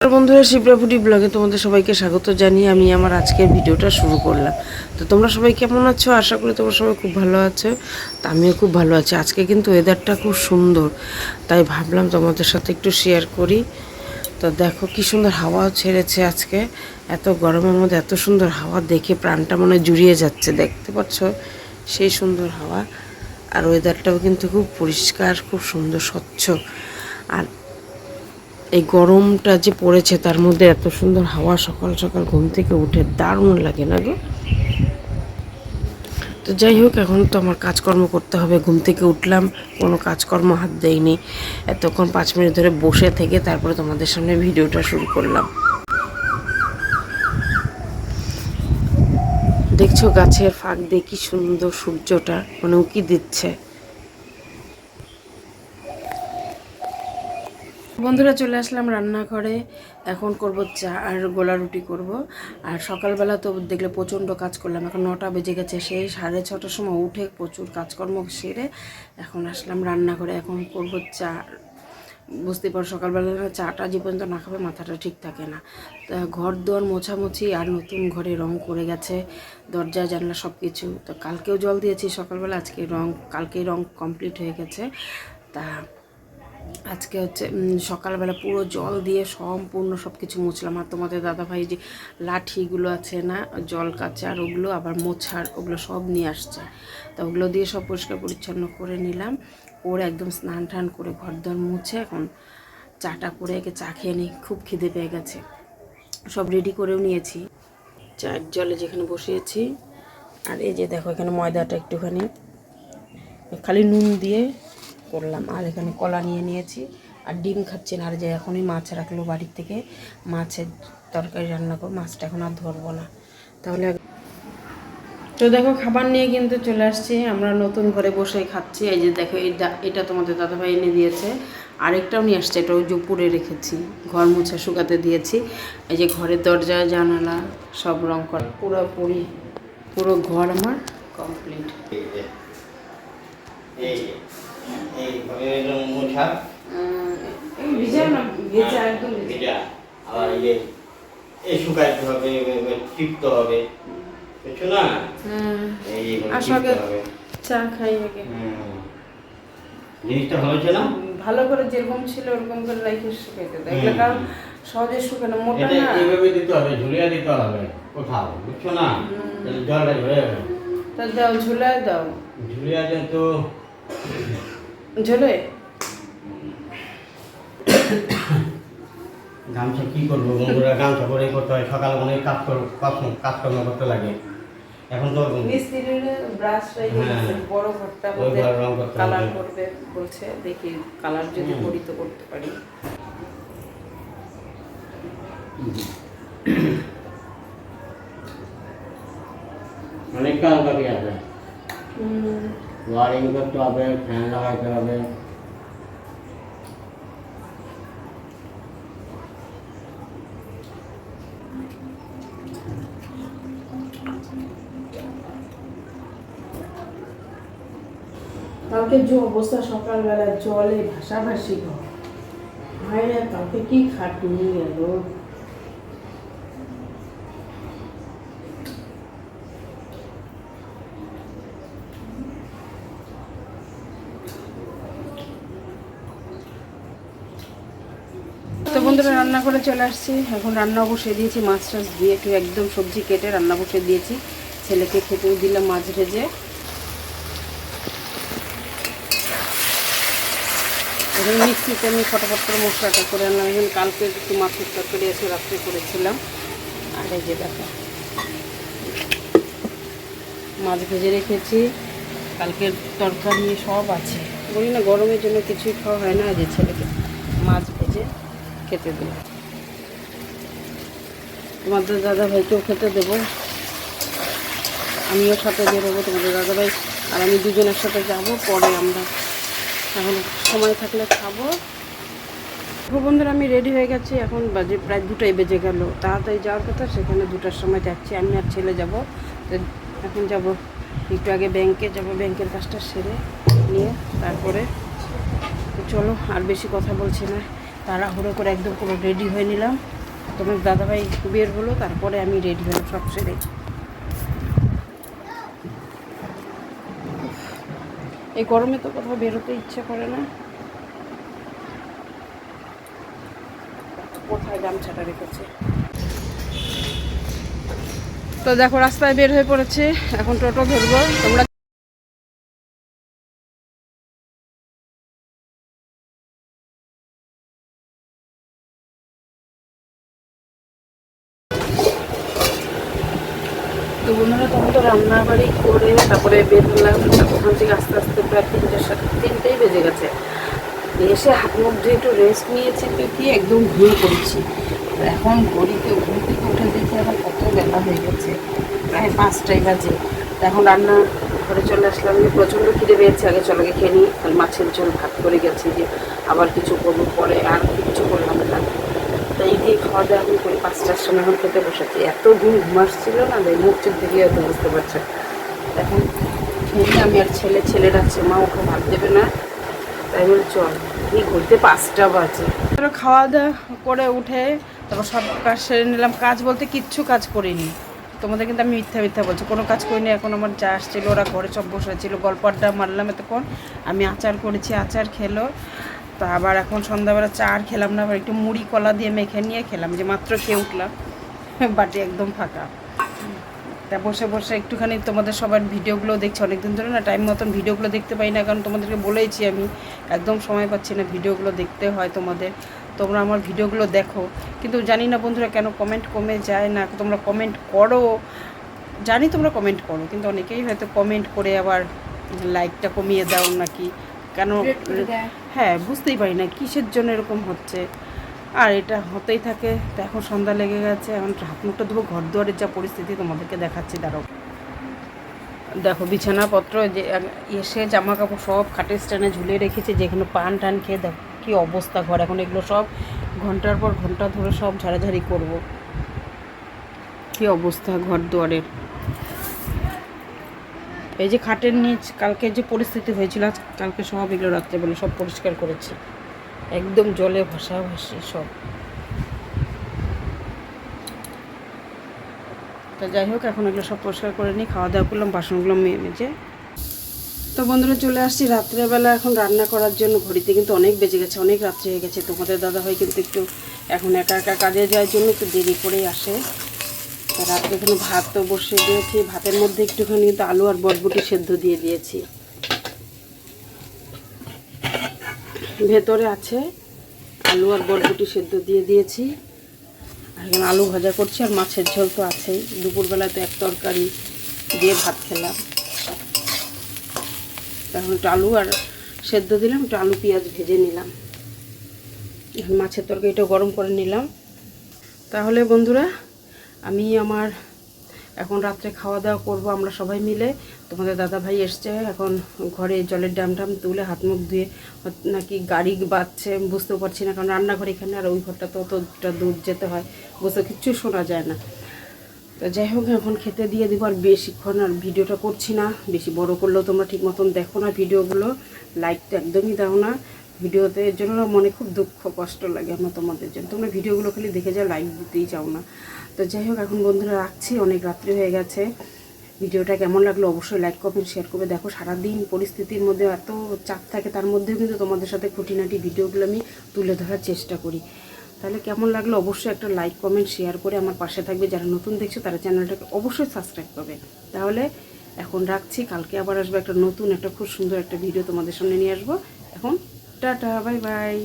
বন্ধুরা শিবরাপুটি ব্লগে তোমাদের সবাইকে স্বাগত জানিয়ে আমি আমার আজকের ভিডিওটা শুরু করলাম। তো তোমরা সবাই কেমন আছো? আশা করি তোমরা সবাই খুব ভালো আছো। তা আমিও খুব ভালো আছি। আজকে কিন্তু ওয়েদারটা খুব সুন্দর, তাই ভাবলাম তোমাদের সাথে একটু শেয়ার করি। তো দেখো কি সুন্দর হাওয়া ছেড়েছে আজকে। এত গরমের মধ্যে এত সুন্দর হাওয়া দেখে প্রাণটা মনে জুড়িয়ে যাচ্ছে, দেখতে পাচ্ছ? সেই সুন্দর হাওয়া। আর ওয়েদারটাও কিন্তু খুব পরিষ্কার, খুব সুন্দর, স্বচ্ছ। আর এই গরমটা যে পড়েছে তার মধ্যে এত সুন্দর হাওয়া সকাল সকাল ঘুম থেকে উঠে দারুণ লাগে না গো? তো যাই হোক, এখন তো আমার কাজকর্ম করতে হবে। ঘুম থেকে উঠলাম, কোনো কাজকর্ম হাত দেয়নি এতক্ষণ পাঁচ মিনিট ধরে বসে থেকে তারপরে তোমাদের সামনে ভিডিওটা শুরু করলাম। দেখছ গাছের ফাঁক দিয়ে কি সুন্দর সূর্যটা মানে উকি দিচ্ছে। বন্ধুরা চলে আসলাম রান্নাঘরে। এখন করব চা আর গোলা রুটি করব। আর সকালবেলা তো দেখলে প্রচণ্ড কাজ করলাম। এখন নটা বেজে গেছে, সেই সাড়ে ছটার সময় উঠে প্রচুর কাজকর্ম সেরে এখন আসলাম রান্নাঘরে। এখন করব চা। বুঝতে পারো, সকালবেলা চাটা যে পর্যন্ত না খাবে মাথাটা ঠিক থাকে না। তা ঘর দুয়ার মোছামুছি আর নতুন ঘরে রং করে গেছে, দরজা, জানলা সব কিছু তো কালকেও জল দিয়েছি সকালবেলা, আজকে রং কালকেই রং কমপ্লিট হয়ে গেছে। তা আজকে হচ্ছে সকালবেলা পুরো জল দিয়ে সম্পূর্ণ সব কিছু মুছলাম। আর তোমাদের দাদাভাই যে লাঠিগুলো আছে না, জল কাচে আর ওগুলো, আবার মোছার, ওগুলো সব নিয়ে আসছে। তা ওগুলো দিয়ে সব পরিষ্কার পরিচ্ছন্ন করে নিলাম। করে একদম স্নান টান করে ঘর দর মুছে এখন চাটা করে একে চা খেয়ে নিই। খুব খিদে পেয়ে গেছে। সব রেডি করেও নিয়েছি। চায়ের জলে যেখানে বসিয়েছি। আর এই যে দেখো, এখানে ময়দাটা একটুখানি। খালি নুন দিয়ে করলাম। আর এখানে কলা নিয়ে নিয়েছি। আর ডিম খাচ্ছি না। আর যে এখনই মাছ রাখল বাড়ির থেকে, মাছের তরকারি রান্না করব। মাছটা এখন আর ধরবো না। তাহলে তো দেখো, খাবার নিয়ে কিন্তু চলে আসছি। আমরা নতুন ঘরে বসে খাচ্ছি। এই যে দেখো এটা তোমাদের দাদাভাই এনে দিয়েছে। আরেকটাও নিয়ে আসছে। এটা ওই যে রেখেছি। ঘর মুছা শুকাতে দিয়েছি। এই যে ঘরের দরজা, জানালা, সব রং করা। পুরোপুরি, পুরো ঘর আমার কমপ্লিট এই মোছা ভিজা না ভেজা একদম ভেজা। আবার এই এই শুকাইতে হবে এবার হবে। বুঝছ না? এইভাবে আসো আগে টিপতে হবে। চা খাই আগে। জিনিসটা ভালো ছিল ভালো করে যেরকম ছিল ওরকম করে রাইখে শুকাইতে দেয় এগুলো কারণ সহজে শুকানো মোটা না। এইভাবে দিতে হবে ঝুলিয়ে দিতে হবে কোথাও বুঝছ না? জলটা যাবে। দাও ঝুলায় দাও। ঝুলিয়ে দেন তো ঝুলে? গামছা কি করব বন্ধুরা? গামছা করে করতে হয়। সকালে অনেক কাজ কর- কাজ- কাজকর্ম করতে লাগে। এখন তো মিস্ত্রির ব্রাশ হ্যাঁ। বড় ঘরটা কালার করবে বলছে দেখি কালার যদি করি তো করতে পারি। অনেক কাজ বাকি আছে। ওয়ারিং করতে হবে ফ্যান লাগাইতে হবে কালকে যে অবস্থা, সকালবেলা জলে ভাসাভাসি হয় না কালকে কি খাটনি গেল বন্ধুরা রান্না করে চলে আসছি। এখন রান্না বসিয়ে দিয়েছি, মাছ টাছ দিয়ে একটু একদম সবজি কেটে রান্না বসিয়ে দিয়েছি। ছেলেকে খেতেও দিলাম মাছ ভেজে। এখন মিক্সিতে আমি ফটাফট করে মশলাটা করে আনলাম। এখন কালকে একটু মাছের তরকারি আছে, রাত্রে করেছিলাম। আর এই যে দেখো, মাছ ভেজে রেখেছি। কালকের তরকারি সব আছে। বলি না, গরমের জন্য কিছুই খাওয়া হয় না যে ছেলেকে খেতে দেবো। তোমাদের দাদা ভাইকেও খেতে দেবো। আমিও সাথে বেরোবো তোমাদের দাদা ভাই আর আমি দুজনের সাথে যাব, পরে আমরা এখন সময় থাকলে খাব। বন্ধুরা, আমি রেডি হয়ে গেছি। এখন বাজে প্রায় দুটাই বেজে গেল। তাড়াতাড়ি যাওয়ার কথা, সেখানে দুটার সময় যাচ্ছি। আমি আর ছেলে যাব। এখন যাব একটু আগে ব্যাংকে। যাব ব্যাংকের কাজটা সেরে নিয়ে তারপরে চলো, আর বেশি কথা বলছি না। তাড়াহুড়ো করে একদম পুরো রেডি হয়ে নিলাম। তোমার দাদাভাই বের হলো, তারপরে আমি রেডি হলাম সব সেরে। এই গরমে তো কোথাও বেরোতে ইচ্ছে করে না। কোথায় গামছাটা রেখেছে? তো দেখো, রাস্তায় বের হয়ে পড়েছে। এখন টোটো ধরবো। তোমরা তো বন্ধুরা, তখন তো রান্নাবাড়ি করে তারপরে বের হলাম। ওখান থেকে আস্তে আস্তে প্রায় তিনটে সাড়ে তিনটেই বেজে গেছে। এসে হাত মুখ ধুয়ে একটু রেস্ট নিয়েছি কি একদম ঘুমিয়ে পড়েছি এখন ঘড়িতে, ঘুম থেকে উঠে দেখি এখন কত বেলা হয়ে গেছে। প্রায় পাঁচটাই বাজে। এখন রান্না ঘরে চলে আসলাম। প্রচণ্ড খিদে পেয়েছে। আগে চলে খেয়ে নিই। মাছের ঝোল ভাত করে গেছি যে আবার কিছু করব, পরে আর কিছু করলাম এই খাওয়া দাওয়া আমি করি পাঁচটার সময় এখন খেতে বসেছি। এত ঘুম ঘুম আসছিল না তাই মুখ চোখ দেখে হয়তো বুঝতে পারছে। এখন খেয়ে আমি আর ছেলে ছেলে ডাকছে, মা, ওকে ভাত দেবে না? তাই বলে, চল, এই ঘুরতে পাঁচটা বাজে। খাওয়া দাওয়া করে উঠে তারপর সব কাজ সেরে নিলাম। কাজ বলতে কিচ্ছু কাজ করিনি। তোমাদের কিন্তু আমি মিথ্যা মিথ্যা বলছি। কোনো কাজ করিনি, এখন আমার যা আসছিল, ওরা ঘরে সব বসেছিল গল্প আড্ডা মারলাম এতক্ষণ। আমি আচার করেছি, আচার খেলো। তো আবার এখন সন্ধ্যাবেলা চা আর খেলাম না, আবার একটু মুড়ি, কলা দিয়ে মেখে নিয়ে খেলাম। যে মাত্র খেয়ে উঠলাম বাটি একদম ফাঁকা। তা বসে বসে একটুখানি তোমাদের সবার ভিডিওগুলো দেখছি। অনেকদিন ধরে না টাইম মতন ভিডিওগুলো দেখতে পাই না, কারণ তোমাদেরকে বলেইছি আমি, একদম সময় পাচ্ছি না ভিডিওগুলো দেখতে হয় তোমাদের। তোমরা আমার ভিডিওগুলো দেখো। কিন্তু জানি না বন্ধুরা কেন কমেন্ট কমে যায় না, তোমরা কমেন্ট করো। জানি তোমরা কমেন্ট করো, কিন্তু অনেকেই হয়তো কমেন্ট করে আবার লাইকটা কমিয়ে দাও নাকি। কেন হ্যাঁ বুঝতেই পারি না কিসের জন্য এরকম হচ্ছে? আর এটা হতেই থাকে তো এখন সন্ধ্যা লেগে গেছে এখন হাত মুখটা ধোবো ঘর দুয়ারের যা পরিস্থিতি তোমাদেরকে দেখাচ্ছি দাঁড়াও। দেখো বিছানাপত্র যে এসে জামা কাপড় সব খাটের স্ট্যান্ডে ঝুলিয়ে রেখেছি যেখানে পান টান খেয়ে দেখো কী অবস্থা ঘর এখন এগুলো সব ঘণ্টার পর ঘণ্টা ধরে সব ঝাড়াঝাড়ি করব। কী অবস্থা ঘর দুয়ারের? এই যে খাটের নিচ, কালকে যে পরিস্থিতি হয়েছিল, আজ কালকে সব এগুলো রাত্রেবেলা সব পরিষ্কার করেছি। একদম জলে ভাসা ভাসি সব। তো যাই হোক, এখন এগুলো সব পরিষ্কার করে নিই, খাওয়া দাওয়া করলাম, বাসনগুলো মেজে। তো বন্ধুরা, চলে আসছি রাত্রেবেলা এখন রান্না করার জন্য। ঘড়িতে কিন্তু অনেক বেজে গেছে, অনেক রাত্রে হয়ে গেছে। তোমাদের দাদা ভাই কিন্তু একটু এখন একা একা কাজে যাওয়ার জন্য একটু দেরি করেই আসে। তা রাত্রে এখানে ভাত তো বসিয়ে দিয়েছি। ভাতের মধ্যে একটুখানি কিন্তু আলু আর বটবটি সেদ্ধ দিয়ে দিয়েছি। ভেতরে আছে আলু আর বটবটি সেদ্ধ দিয়ে দিয়েছি। আর এখানে আলু ভাজা করছি আর মাছের ঝোল তো আছেই। দুপুরবেলায় তো এক তরকারি দিয়ে ভাত খেলাম। তখন একটু আলু আর সেদ্ধ দিলাম, একটু আলু পেঁয়াজ ভেজে নিলাম। এখন মাছের তরকারিটা গরম করে নিলাম। তাহলে বন্ধুরা আমি আমার এখন রাত্রে খাওয়া দাওয়া করব, আমরা সবাই মিলে। তোমাদের দাদা ভাই এসছে, এখন ঘরে জলের ড্যাম টাম তুলে হাত মুখ ধুয়ে নাকি গাড়ি বাজছে বুঝতেও পারছি না, কারণ রান্নাঘর এখানে, আর ওই ঘরটা তো অতটা দূর যেতে হয়, বুঝতে কিচ্ছু শোনা যায় না। তো যাই হোক, এখন খেতে দিয়ে দিব আর বেশিক্ষণ, আর ভিডিওটা করছি না, বেশি বড় করলেও তোমরা ঠিক মতন দেখো না ভিডিওগুলো, লাইকটা একদমই দাও না। ভিডিওতে, এর জন্য মনে খুব দুঃখ, কষ্ট লাগে আমার তোমাদের জন্য। তোমরা ভিডিওগুলো খালি দেখে যাও লাইক দিতেই চাও না। তো যাই হোক, এখন বন্ধুরা রাখছি, অনেক রাত্রি হয়ে গেছে। ভিডিওটা কেমন লাগল অবশ্যই লাইক কমেন্ট শেয়ার করবে। দেখো, সারাদিন পরিস্থিতির মধ্যে এত চাপ থাকে, তার মধ্যেও কিন্তু তোমাদের সাথে খুঁটিনাটি ভিডিওগুলো আমি তুলে ধরার চেষ্টা করি। তাহলে কেমন লাগল অবশ্যই একটা লাইক কমেন্ট শেয়ার করে আমার পাশে থাকবে। যারা নতুন দেখছ, তারা চ্যানেলটাকে অবশ্যই সাবস্ক্রাইব করবে। তাহলে এখন রাখছি, কালকে আবার আসবে একটা নতুন, একটা খুব সুন্দর একটা ভিডিও তোমাদের সামনে নিয়ে আসব। এখন টাটা বাই বাই।